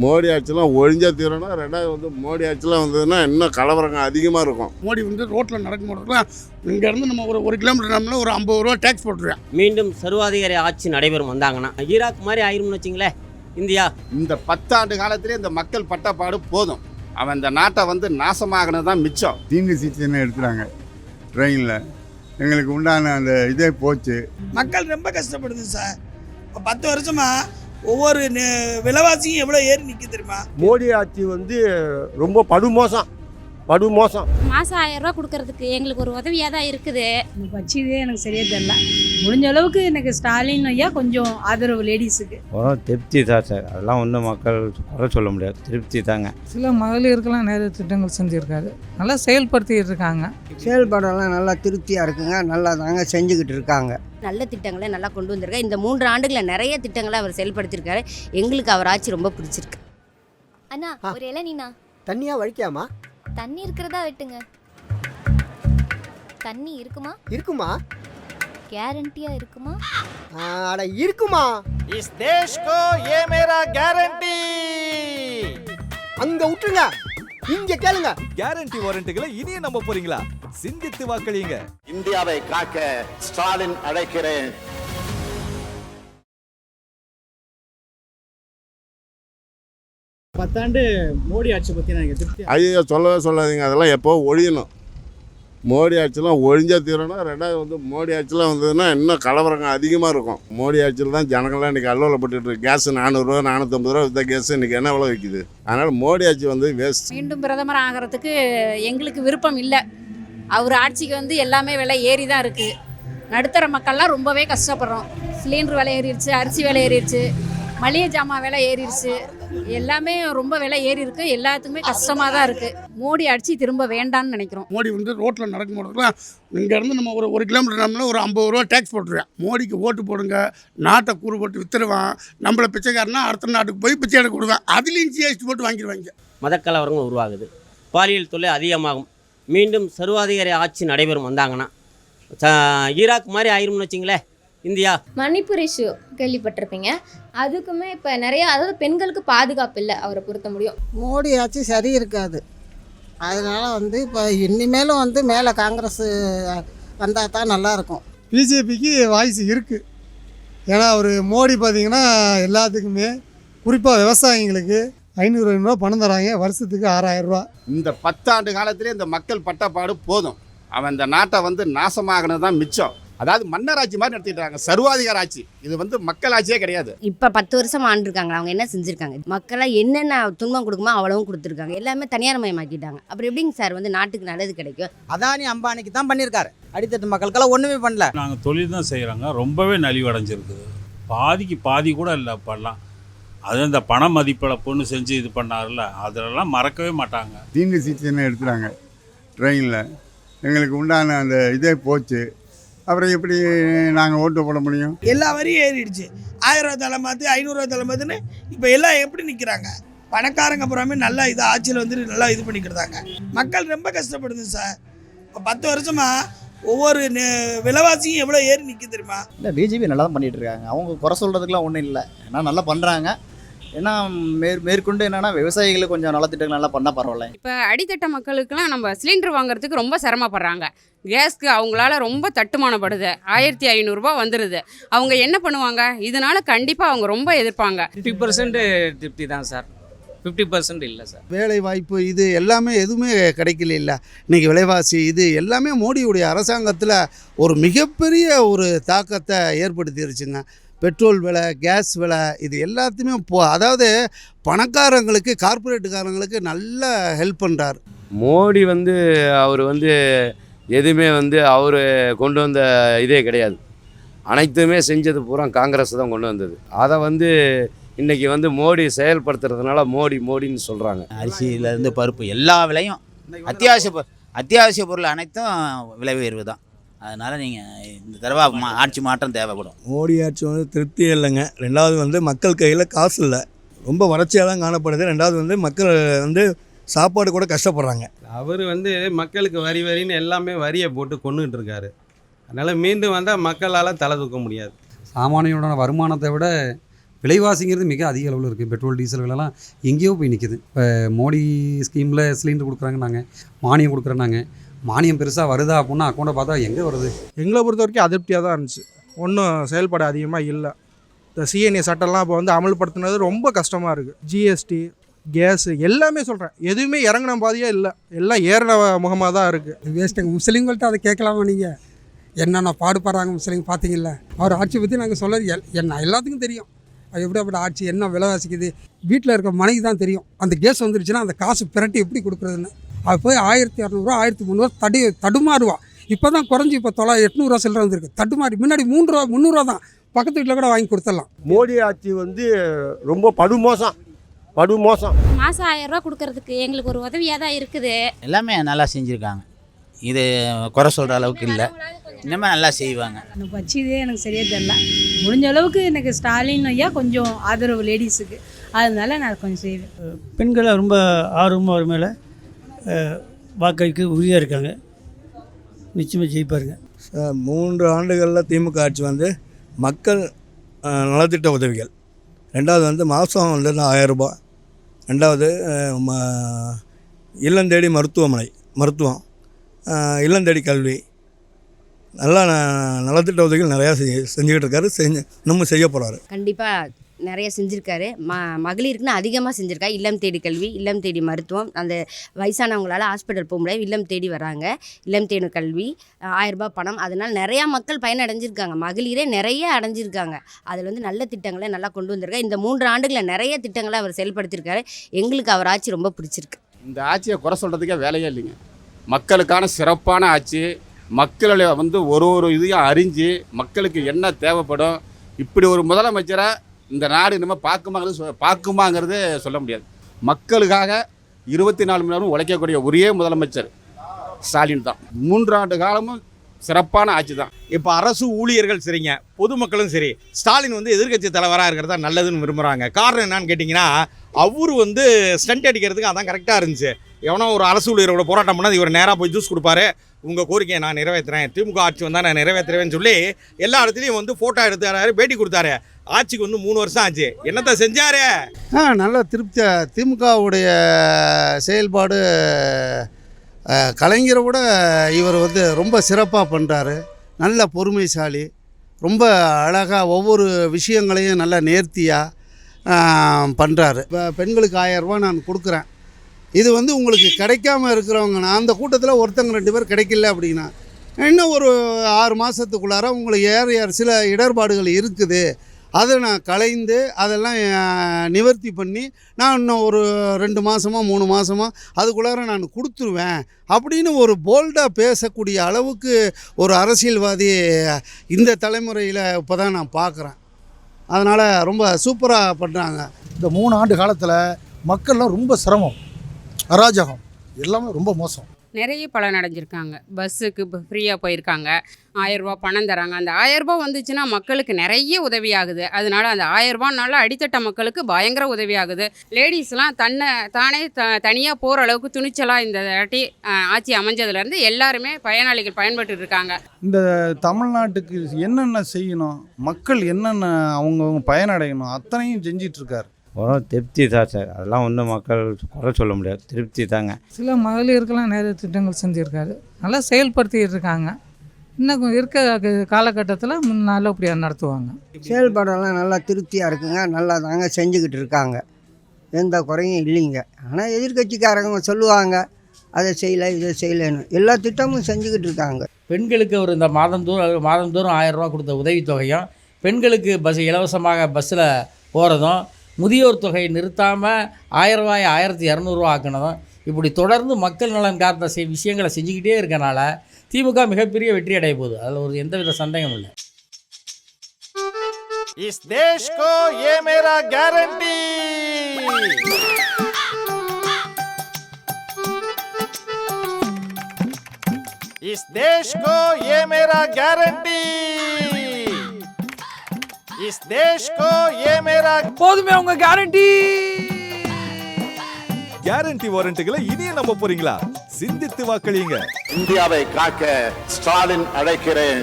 மோடி ஆட்சிலாம் ஒழிஞ்சா தீரணும் ரெண்டாவது வந்து மோடி ஆட்சிலாம் வந்ததுன்னா இன்னும் கலவரங்க அதிகமாக இருக்கும். மோடி வந்து ரோட்டில் நடக்கும்போதுலாம் இங்கேருந்து நம்ம ஒரு ஒரு கிலோமீட்டர் நம்மள ஒரு ஐம்பது ரூபா டேக்ஸ் போட்டுருவேன். மீண்டும் சர்வாதிகாரி ஆட்சி நடைபெறும் வந்தாங்கன்னா ஈராக் மாதிரி ஆயிரும்னு வச்சிங்களேன் இந்தியா. இந்த பத்தாண்டு காலத்திலே இந்த மக்கள் பட்டப்பாடு போதும். அவன் இந்த நாட்டை வந்து நாசமாகினது தான் மிச்சம். சீனியர் சிட்டிசனை எடுத்துட்டாங்க ட்ரெயினில் எங்களுக்கு உண்டான அந்த இதே போச்சு. மக்கள் ரொம்ப கஷ்டப்படுது சார். இப்போ பத்து வருஷமா ஒவ்வொரு நெ- விலைவாசியும் எவ்வளோ ஏறி நிற்க தெரியுமா? மோடி ஆட்சி வந்து ரொம்ப படுமோசம். படுமோசம் மாதம் ஆயிரம் ரூபா கொடுக்கறதுக்கு எங்களுக்கு ஒரு உதவியாக தான் இருக்குது. இந்த கட்சியே எனக்கு சரியாக தெரில முடிஞ்ச அளவுக்கு எனக்கு ஸ்டாலின் ஐயா கொஞ்சம் ஆதரவு லேடிஸுக்கு. திருப்தி தான் சார். அதெல்லாம் ஒன்றும் மக்கள் குறை சொல்ல முடியாது. திருப்தி தாங்க. சில மகளிருக்கெல்லாம் நிறைய திட்டங்கள் செஞ்சுருக்காரு. நல்லா செயல்படுத்திட்டு இருக்காங்க. செயல்பாடெல்லாம் நல்லா திருப்தியாக இருக்குங்க. நல்லா தாங்க செஞ்சுக்கிட்டு இருக்காங்க. நல்ல திட்டங்களை நல்லா கொண்டு வந்திருக்காரு. இந்த மூன்று ஆண்டுகளில் நிறைய திட்டங்களை அவர் செயல்படுத்தியிருக்காரு எங்களுக்கு அவர் ஆட்சி ரொம்ப பிடிச்சிருக்கு. அண்ணா ஒரு இளநீண்ணா. தண்ணியாக வலிக்காமா தண்ணி இருக்கிறதா வெட்டுங்க தண்ணி இருக்குமா இருக்குமா கேரண்டியா இருக்குமா அட இருக்குமா इस देश को ये मेरा गारंटी அங்கே விட்டுருங்க இங்கே கேளுங்க கேரண்டி வாரண்டிகளை இனியும் நம்ப போறீங்களா சிந்தித்து வாக்களியுங்க இந்தியாவை காக்க ஸ்டாலின் அழைக்கிறேன் பத்தாண்டு மோடி ஆட்சி பற்றி எனக்கு திருப்தி. ஐயோ சொல்லவே சொல்லாதீங்க. அதெல்லாம் எப்போ ஒழியணும்? மோடி ஆட்சிலாம் ஒழிஞ்சா தீரணும். ரெண்டாவது வந்து மோடி ஆட்சிலாம் வந்ததுன்னா இன்னும் கலவரங்க அதிகமாக இருக்கும். மோடி ஆட்சியில் தான் ஜனங்கள்லாம் இன்றைக்கி அல்லவலப்பட்டு இருக்கு. கேஸ் நானூறுரூவா நானூற்றம்பது ரூபா வித்த கேஸ் இன்றைக்கி என்ன விலை விற்கிது அதனால் மோடி ஆட்சி வந்து வேஸ்ட் மீண்டும் பிரதமர் ஆகிறதுக்கு எங்களுக்கு விருப்பம் இல்லை. அவர் ஆட்சிக்கு வந்து எல்லாமே விலை ஏறி தான் இருக்குது நடுத்தர மக்கள்லாம் ரொம்பவே கஷ்டப்படுறோம். சிலிண்டர் விலை ஏறிடுச்சு அரிசி விலை ஏறிடுச்சு மளிகை ஜாமான் விலை ஏறிடுச்சு. எல்லாமே ரொம்ப விலை ஏறி இருக்கு. எல்லாத்துக்குமே கஷ்டமாக தான் இருக்குது மோடி ஆட்சி திரும்ப வேண்டாம்னு நினைக்கிறோம். மோடி வந்து ரோட்டில் நடக்கும்போதுலாம் இங்கேருந்து நம்ம ஒரு ஒரு கிலோமீட்டர் நம்மள ஒரு ஐம்பது ரூபா டேக்ஸ் போட்டுருவேன். மோடிக்கு ஓட்டு போடுங்க நாட்டை கூறு போட்டு வித்துருவான். நம்மளை பிச்சைக்காரனா அடுத்த நாட்டுக்கு போய் பிச்சை எடுக்க விடுவேன். அதுலேயும் ஜிஎஸ்டி போட்டு வாங்கிடுவாங்க. மதக்கலவரங்கள் உருவாகுது. பாலியல் தொல்லை அதிகமாகும். மீண்டும் சர்வாதிகாரி ஆட்சி நடைபெறும் வந்தாங்கன்னா ஈராக் மாதிரி ஆயிரும்னு வச்சிங்களேன். இந்தியா. மணிப்பூர் இஷ்யூ கேள்விப்பட்டிருப்பீங்க. அதுக்குமே இப்போ நிறைய அதாவது பெண்களுக்கு பாதுகாப்பு இல்லை அவரை பொறுத்த முடியும். மோடி ஆட்சி சரி இருக்காது. அதனால வந்து இப்போ இனிமேலும் வந்து மேலே காங்கிரஸ் வந்தால் தான் நல்லாயிருக்கும் பிஜேபிக்கு வாய்ஸ் இருக்குது ஏன்னா அவர் மோடி பார்த்தீங்கன்னா எல்லாத்துக்குமே குறிப்பாக விவசாயிங்களுக்கு ஐநூறு ஐநூறுரூவா பணம் தராங்க வருஷத்துக்கு ஆறாயிரம் ரூபா. இந்த பத்தாண்டு காலத்திலே இந்த மக்கள் பட்டப்பாடு போதும். அவன் இந்த நாட்டை வந்து நாசமாகினது தான் மிச்சம். அதாவது மன்னர் ஆட்சி மாதிரி நடத்திட்டாங்க. சர்வாதிகார ஆட்சி. இது வந்து மக்கள் ஆட்சியே கிடையாது. இப்போ பத்து வருஷம் ஆண்டிருக்காங்க அவங்க என்ன செஞ்சுருக்காங்க? மக்களை என்னென்ன துன்பம் கொடுக்குமோ அவ்வளவும் கொடுத்துருக்காங்க. எல்லாமே தனியார் மயமாக்கிட்டாங்க அப்புறம் எப்படிங்க சார் வந்து நாட்டுக்கு நல்லது கிடைக்கும்? அதானி அம்பானிக்கு தான் பண்ணியிருக்காரு அடித்தட்டு மக்களுக்கெல்லாம் ஒன்றுமே பண்ணல. நாங்கள் தொழில் தான் செய்கிறாங்க ரொம்பவே நலிவடைஞ்சிருக்குது. பாதிக்கு பாதி கூட இல்லை இப்போல்லாம். அது இந்த பண மதிப்பிழப்புன்னு செஞ்சு இது பண்ணார்ல அதெல்லாம் மறக்கவே மாட்டாங்க. சீனியர் சிட்டிசனை எடுத்துட்டாங்க. ட்ரெயினில். எங்களுக்கு உண்டான அந்த இதே போச்சு. அப்புறம் எப்படி நாங்கள் ஓட்டு போட முடியும்? எல்லா வரியும் ஏறிடுச்சு. ஆயிரம் ரூபா தலை மாற்றி ஐநூறுரூவா தலை மாற்றுன்னு இப்போ எல்லாம் எப்படி நிற்கிறாங்க பணக்காரங்க புறாமே நல்லா இது ஆட்சியில் வந்துட்டு நல்லா இது பண்ணிக்கிட்டாங்க மக்கள் ரொம்ப கஷ்டப்படுது சார். இப்போ பத்து வருஷமா ஒவ்வொரு நெ- விலைவாசியும் எவ்வளோ ஏறி நிற்க தெரியுமா? இல்லை பிஜேபி நல்லா தான் பண்ணிகிட்டு இருக்காங்க. அவங்க குறை சொல்கிறதுக்குலாம் ஒன்றும் இல்லை. ஏன்னா நல்லா பண்ணுறாங்க ஏன்னா மேற் மேற்கொண்டு என்னென்னா விவசாயிகளுக்கு கொஞ்சம் நலத்திட்டங்கள் நல்லா பண்ணால் பரவாயில்ல. இப்போ அடித்தட்ட மக்களுக்கெல்லாம் நம்ம சிலிண்டர் வாங்குறதுக்கு ரொம்ப சிரமப்படுறாங்க. கேஸ்க்கு அவங்களால ரொம்ப தட்டுமானப்படுது. ஆயிரத்தி ஐநூறுரூபா வந்துடுது அவங்க என்ன பண்ணுவாங்க? இதனால கண்டிப்பாக அவங்க ரொம்ப எதிர்ப்பாங்க. ஃபிஃப்டி பர்சன்ட் திருப்தி தான் சார். ஃபிஃப்டி பர்சன்ட் இல்லை சார். வேலை வாய்ப்பு இது எல்லாமே எதுவுமே கிடைக்கல இல்லை. இன்றைக்கி விலைவாசி இது எல்லாமே மோடியுடைய அரசாங்கத்தில் ஒரு மிகப்பெரிய ஒரு தாக்கத்தை ஏற்படுத்திருச்சுங்க. பெட்ரோல் விலை கேஸ் விலை இது எல்லாத்தையுமே போ அதாவது பணக்காரங்களுக்கு கார்ப்பரேட்டுக்காரங்களுக்கு நல்ல ஹெல்ப் பண்ணுறார் மோடி வந்து அவர் வந்து எதுவுமே வந்து அவர் கொண்டு வந்த இதே கிடையாது. அனைத்துமே செஞ்சது பூரா காங்கிரஸ் தான் கொண்டு வந்தது. அதை வந்து இன்னைக்கு வந்து மோடி செயல்படுத்துறதுனால மோடி மோடின்னு சொல்கிறாங்க அரிசியிலேருந்து பருப்பு எல்லா விலையும் அத்தியாவசிய பொ- அத்தியாவசிய பொருள் அனைத்தும் விலை உயர்வு தான். அதனால் நீங்கள் இந்த தடவை மா- ஆட்சி மாற்றம் தேவைப்படும். மோடி ஆட்சி வந்து திருப்தி இல்லைங்க. ரெண்டாவது வந்து மக்கள் கையில் காசு இல்லை. ரொம்ப வறட்சியாக தான் காணப்படுது. ரெண்டாவது வந்து மக்கள் வந்து சாப்பாடு கூட கஷ்டப்படுறாங்க. அவர் வந்து மக்களுக்கு வரி வரின்னு எல்லாமே வரியை போட்டு கொண்டுகிட்டு இருக்காரு. அதனால் மீண்டும் வந்தால் மக்களால் தலை தூக்க முடியாது. சாமானியோட வருமானத்தை விட விலைவாசிங்கிறது மிக அதிக அளவில் இருக்குது பெட்ரோல் டீசல் விலைலாம் எங்கேயோ போய் நிற்கிது இப்போ மோடி ஸ்கீமில் சிலிண்டர் கொடுக்குறாங்க நாங்கள் மானியம் கொடுக்குறோம் நாங்கள் மானியம் பெருசாக வருதா அப்படின்னா அக்கௌண்ட்டை பார்த்தா எங்கே வருது? எங்களை பொறுத்த வரைக்கும் அதிருப்தியாக தான் இருந்துச்சு. ஒன்றும் செயல்பட அதிகமாக இல்லை. இந்த சிஎன்ஏ சட்டம்லாம் இப்போ வந்து அமல்படுத்தினது ரொம்ப கஷ்டமாக இருக்குது ஜிஎஸ்டி கேஸு எல்லாமே சொல்கிறேன் எதுவுமே இறங்கின பாதியாக இல்லை. எல்லாம் ஏறின முகமாக தான் இருக்குது வேஸ்ட்டுங்க முஸ்லீம்கள்ட்ட அதை கேட்கலாமா நீங்கள் என்னென்ன பாடுபடுறாங்க முஸ்லீம் பார்த்தீங்கல்ல அவர் ஆட்சி பற்றி நாங்கள் சொல்ல எல் என்ன எல்லாத்துக்கும் தெரியும். அது எப்படியாப்பட்ட ஆட்சி என்ன விலைவாசிக்குது? வீட்டில் இருக்க மனைக்கு தான் தெரியும். அந்த கேஸ் வந்துருச்சுன்னா அந்த காசு பிரட்டி எப்படி கொடுக்குறதுன்னு. அது போய் ஆயிரத்தி இரநூறுவா ஆயிரத்தி முந்நூறுவா தடி தடுமாறுவா. இப்போ தான் குறைஞ்சி இப்போ தொள்ளா எட்நூறுவா சில்லற வந்திருக்கு. தடுமாறி முன்னாடி மூணு ரூபா முந்நூறுவா தான். பக்கத்து வீட்டில் கூட வாங்கி கொடுத்துடலாம். மோடி ஆட்சி வந்து ரொம்ப படுமோசம். படுமோசம் மாதம் ஆயிரம் ரூபா கொடுக்கறதுக்கு எங்களுக்கு ஒரு உதவியாக தான் இருக்குது. எல்லாமே நல்லா செஞ்சுருக்காங்க. இது குறை சொல்கிற அளவுக்கு இல்லை. இன்னுமே நல்லா செய்வாங்க. எனக்கு வச்சதே எனக்கு சரியாக தெரில முடிஞ்ச அளவுக்கு எனக்கு ஸ்டாலின் ஐயா கொஞ்சம் ஆதரவு லேடிஸுக்கு. அதனால நான் கொஞ்சம் செய்வேன். பெண்களை ரொம்ப ஆர்வமாக அவர் மேலே வாக்களிக்க உறுதியாக இருக்காங்க. நிச்சயமாக ஜெயிப்பாருங்க. மூன்று ஆண்டுகளில் திமுக ஆட்சி வந்து மக்கள் நலத்திட்ட உதவிகள். ரெண்டாவது வந்து மாதம் வந்து ஆயிரம் ரூபாய் ரெண்டாவது ம- இல்லந்தேடி மருத்துவமனை மருத்துவம். இல்லந்தேடி கல்வி. நல்லா ந- நலத்திட்ட உதவிகள் நிறையா செஞ்சு செஞ்சுக்கிட்டு இருக்காரு செஞ்சு இன்னமும் செய்ய போகிறாரு கண்டிப்பாக நிறைய செஞ்சுருக்காரு. ம மகளிருக்குன்னு அதிகமாக செஞ்சுருக்காரு இல்லம் தேடி கல்வி இல்லம் தேடி மருத்துவம். அந்த வயசானவங்களால் ஹாஸ்பிட்டல் போக முடியாது. இல்லம் தேடி வராங்க. இல்லம் தேடி கல்வி ஆயிரம் பணம். அதனால் நிறையா மக்கள் பயனடைஞ்சிருக்காங்க. மகளிரே நிறைய அடைஞ்சிருக்காங்க. அதில் வந்து நல்ல திட்டங்களை நல்லா கொண்டு வந்திருக்காரு இந்த மூன்று ஆண்டுகளில் நிறைய திட்டங்களை அவர் செயல்படுத்தியிருக்காரு எங்களுக்கு அவர் ஆட்சி ரொம்ப பிடிச்சிருக்கு. இந்த ஆட்சியை குறை சொல்கிறதுக்கே வேலையே இல்லைங்க. மக்களுக்கான சிறப்பான ஆட்சி. மக்களை வந்து ஒரு ஒரு இதையும் அறிஞ்சு மக்களுக்கு என்ன தேவைப்படும். இப்படி ஒரு முதலமைச்சரை இந்த நாடு இனிமேல் பார்க்குமாங்கிறது சொ- பார்க்குமாங்கிறது சொல்ல முடியாது. மக்களுக்காக இருபத்தி நாலு மணி நேரம் உழைக்கக்கூடிய ஒரே முதலமைச்சர் ஸ்டாலின் தான். மூன்றாண்டு காலமும் சிறப்பான ஆட்சி தான். இப்போ அரசு ஊழியர்கள் சரிங்க பொதுமக்களும் சரி ஸ்டாலின் வந்து எதிர்க்கட்சி தலைவராக இருக்கிறதா நல்லதுன்னு விரும்புகிறாங்க காரணம் என்னன்னு கேட்டிங்கன்னா அவர் வந்து ஸ்டண்ட் அடிக்கிறதுக்கு அதான் கரெக்டாக இருந்துச்சு. எவனோ ஒரு அரசு ஊழியரோட போராட்டம் பண்ணால் இவர் நேராக போய் ஜூஸ் கொடுப்பாரு. உங்கள் கோரிக்கையை நான் நிறைவேற்றுறேன் திமுக ஆட்சி வந்தால் நான் நிறைவேற்றுறேன்னு சொல்லி எல்லா இடத்துலையும் வந்து ஃபோட்டோ எடுத்தாரு பேட்டி கொடுத்தாரு. ஆட்சிக்கு வந்து மூணு வருஷம் ஆச்சு. என்னத்தை செஞ்சார்? ஆ நல்லா திருப்தியாக திமுகவுடைய செயல்பாடு கலைஞரை விட இவர் வந்து ரொம்ப சிறப்பாக பண்ணுறாரு நல்ல பொறுமைசாலி. ரொம்ப அழகாக ஒவ்வொரு விஷயங்களையும் நல்லா நேர்த்தியாக பண்ணுறாரு இப்போ பெண்களுக்கு ஆயரரூபா நான் கொடுக்குறேன். இது வந்து உங்களுக்கு கிடைக்காம இருக்கிறவங்க நான் அந்த கூட்டத்தில் ஒருத்தங்க ரெண்டு பேர் கிடைக்கல அப்படின்னா இன்னும் ஒரு ஆறு மாதத்துக்குள்ளார உங்களுக்கு ஏற ஏற சில இடர்பாடுகள் இருக்குது. அதை நான் கலைந்து அதெல்லாம் நிவர்த்தி பண்ணி நான் இன்னும் ஒரு ரெண்டு மாதமாக மூணு மாதமாக அதுக்குள்ளார நான் கொடுத்துருவேன் அப்படின்னு ஒரு போல்டாக பேசக்கூடிய அளவுக்கு ஒரு அரசியல்வாதி இந்த தலைமுறையில் இப்போ தான் நான் பார்க்குறேன் அதனால் ரொம்ப சூப்பராக பண்ணுறாங்க இந்த மூணு ஆண்டு காலத்தில் மக்கள்லாம் ரொம்ப சிரமம். அராஜகம். எல்லாமே ரொம்ப மோசம். நிறைய பலன் அடைஞ்சிருக்காங்க. பஸ்ஸுக்கு இப்போ ஃப்ரீயாக போயிருக்காங்க. ஆயரூபா பணம் தராங்க. அந்த ஆயரூபா வந்துச்சுன்னா மக்களுக்கு நிறைய உதவி ஆகுது அதனால அந்த ஆயரூபானால அடித்தட்ட மக்களுக்கு பயங்கர உதவி ஆகுது லேடிஸ்லாம் தன்னை தானே த தனியாக போகிற அளவுக்கு துணிச்சலாக இந்த வாட்டி ஆட்சி அமைஞ்சதுலேருந்து எல்லாருமே பயனாளிகள் பயன்பட்டு இருக்காங்க இந்த தமிழ்நாட்டுக்கு என்னென்ன செய்யணும்? மக்கள் என்னென்ன அவங்கவுங்க பயனடையணும்? அத்தனையும் செஞ்சிட்டு இருக்காரு வரும். திருப்தி தான் சார். அதெல்லாம் ஒன்றும் மக்கள் குறை சொல்ல முடியாது. திருப்தி தாங்க. சில மகளிருக்கெல்லாம் நிறைய திட்டங்கள் செஞ்சுருக்காரு. நல்லா செயல்படுத்திட்டு இருக்காங்க இன்னும் இருக்க காலகட்டத்தில் நல்லபடியாக நடத்துவாங்க. செயல்பாடெல்லாம் நல்லா திருப்தியாக இருக்குங்க. நல்லா தாங்க செஞ்சுக்கிட்டு இருக்காங்க எந்த குறையும் இல்லைங்க. ஆனால் எதிர்கட்சிக்காரங்க சொல்லுவாங்க. அதை செய்யலை இதை செய்யலைன்னு. எல்லா திட்டமும் செஞ்சுக்கிட்டு இருக்காங்க பெண்களுக்கு ஒரு இந்த மாதந்தோறும் மாதந்தோறும் ஆயிரம் ரூபா கொடுத்த உதவித்தொகையும் பெண்களுக்கு பஸ் இலவசமாக பஸ்ஸில் போகிறதும் முதியோர் தொகை நிறுத்தாமல் ஆயிரம் ரூபாய் ஆயிரத்தி இரநூறுவா ஆக்கினதும் இப்படி தொடர்ந்து மக்கள் நலன் காத்த செய் விஷயங்களை செஞ்சுக்கிட்டே இருக்கனால திமுக மிகப்பெரிய வெற்றி அடைய போகுது அதில் ஒரு எந்தவித சந்தேகமும் இல்லை इस देश को ये मेरा गारंटी इस देश को ये मेरा गारंटी इस देश को ये मेरा போதுமே அவங்க கேரண்டி கேரண்டி வாரண்ட்டுகளை இனியே நம்ப போறீங்களா சிந்தித்து வாக்களியுங்க இந்தியாவை காக்க ஸ்டாலின் அழைக்கிறேன்